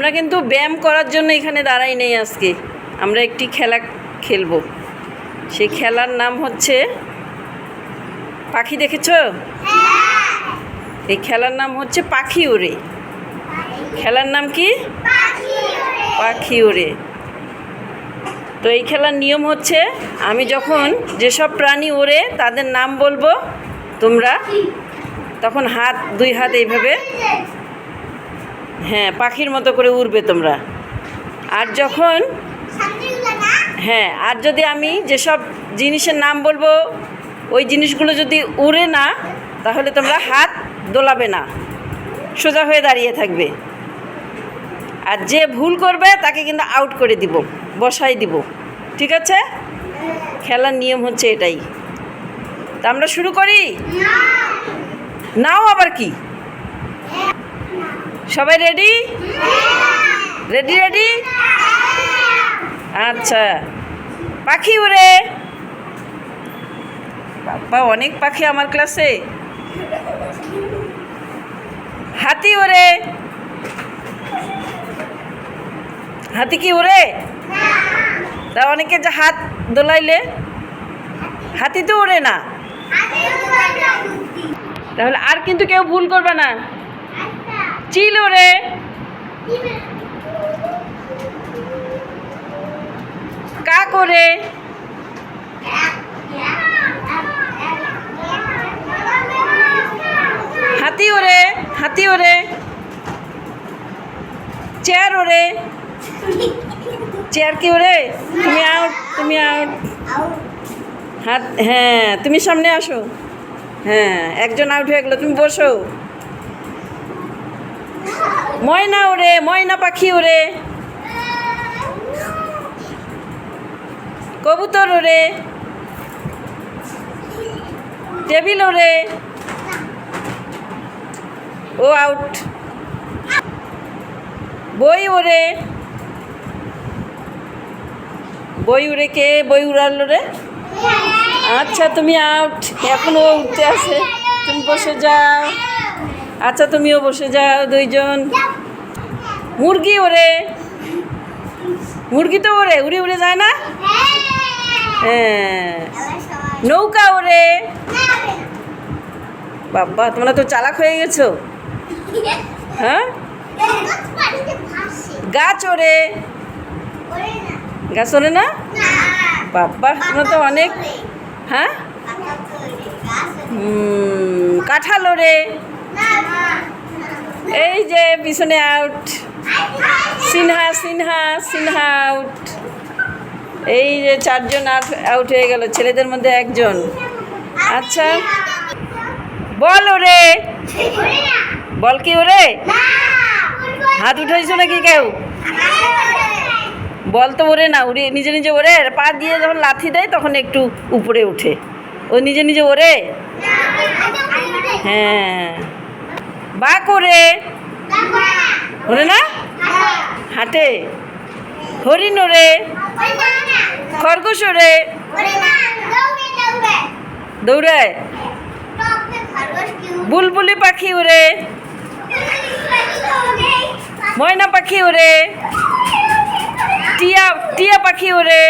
আমরা কিন্তু ব্যায়াম করার জন্য এখানে দাঁড়াই নেই আজকে। আমরা একটি খেলা খেলব। সেই খেলার নাম হচ্ছে পাখি দেখেছ? এই খেলার নাম হচ্ছে পাখি ওড়ে খেলার নাম কি? পাখি ওড়ে তো এই খেলার নিয়ম হচ্ছে, আমি যখন যেসব প্রাণী ওড়ে তাদের নাম বলব তোমরা, তখন হাত, দুই হাত এইভাবে হ্যাঁ পাখির মতো করে উড়বে তোমরা। আর যখন হ্যাঁ আর যদি আমি যেসব জিনিসের নাম বলব ওই জিনিসগুলো যদি উড়ে না তাহলে তোমরা হাত দোলাবে না। সোজা হয়ে দাঁড়িয়ে থাকবে। আর যে ভুল করবে তাকে কিন্তু আউট করে দিব বসাই দিব। ঠিক আছে? খেলার নিয়ম হচ্ছে এটাই। তা আমরা শুরু করি? নাও আবার কি? সবাই রেডি রেডি রেডি আচ্ছা। পাখি উড়ে। বাবা অনেক পাখি আমার ক্লাসে হাতি ওরে হাতি কি ওরে তা অনেকে যে হাত দোলাইলে। হাতি তো ওড়ে না। তাহলে আর কিন্তু কেউ ভুল করবে না। চিল ওরে কা করে হাতি ওরে হাতি ওরে চেয়ার ওরে চেয়ার কি ওরে? তুমি আউট তুমি আউট হাত হ্যাঁ তুমি সামনে আসো। হ্যাঁ একজন আউট হয়ে গেলো, তুমি বসো। ময়না ওরে ময়না পাখি ওরে কবুতর ওরে টেবিল ওরে ও আউট। বই ওরে বই উড়ে কে? বই উড়ালো রে? আচ্ছা তুমি আউট। এখনও উঠতে আছে। তুমি বসে যাও। আচ্ছা তুমিও বসে যাও দুইজন। মুরগি ওরে। মুরগি তো ওরে উড়ে উড়ে যায় না? হ্যাঁ। নৌকা ওরে। বাবা তোমরা তো চালাক হয়ে গেছো। হ্যাঁ? গাছ ওরে। গাছ ওরে না? বাবা তোমরা তো অনেক হ্যাঁ? কাঁঠাল ওরে। এই যে পিছনে আউট সিনহা সিনহা সিনহা আউট এই যে চারজন আউট হয়ে গেল, ছেলেদের মধ্যে একজন। আচ্ছা। বল ওরে। বল কি ওরে? হাত উঠেছো নাকি কেউ? বল তো ওরে না, উড়ে, নিজে নিজে ওরে। পা দিয়ে যখন লাথি দেয়, তখন একটু উপরে উঠে ও নিজে নিজে ওরে? হ্যাঁ। বা করে। ওরে না? হাঁটে। হরিণ ওরে খরগোশ ওরে দৌড়ায়। বুলবুলি পাখি ওরে ময়না পাখি ওরে টিয়া টিয়া পাখি ওরে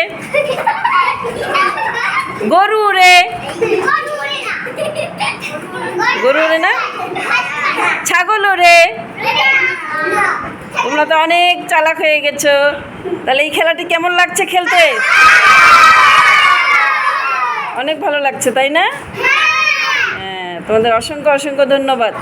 গরু ওরে গরু ওরে না। ছাগল রে তোমরা তো অনেক চালাক হয়ে গেছো। তাহলে এই খেলাটি কেমন লাগছে খেলতে? অনেক ভালো লাগছে, তাই না? হ্যাঁ তোমাদের অসংখ্য অসংখ্য ধন্যবাদ।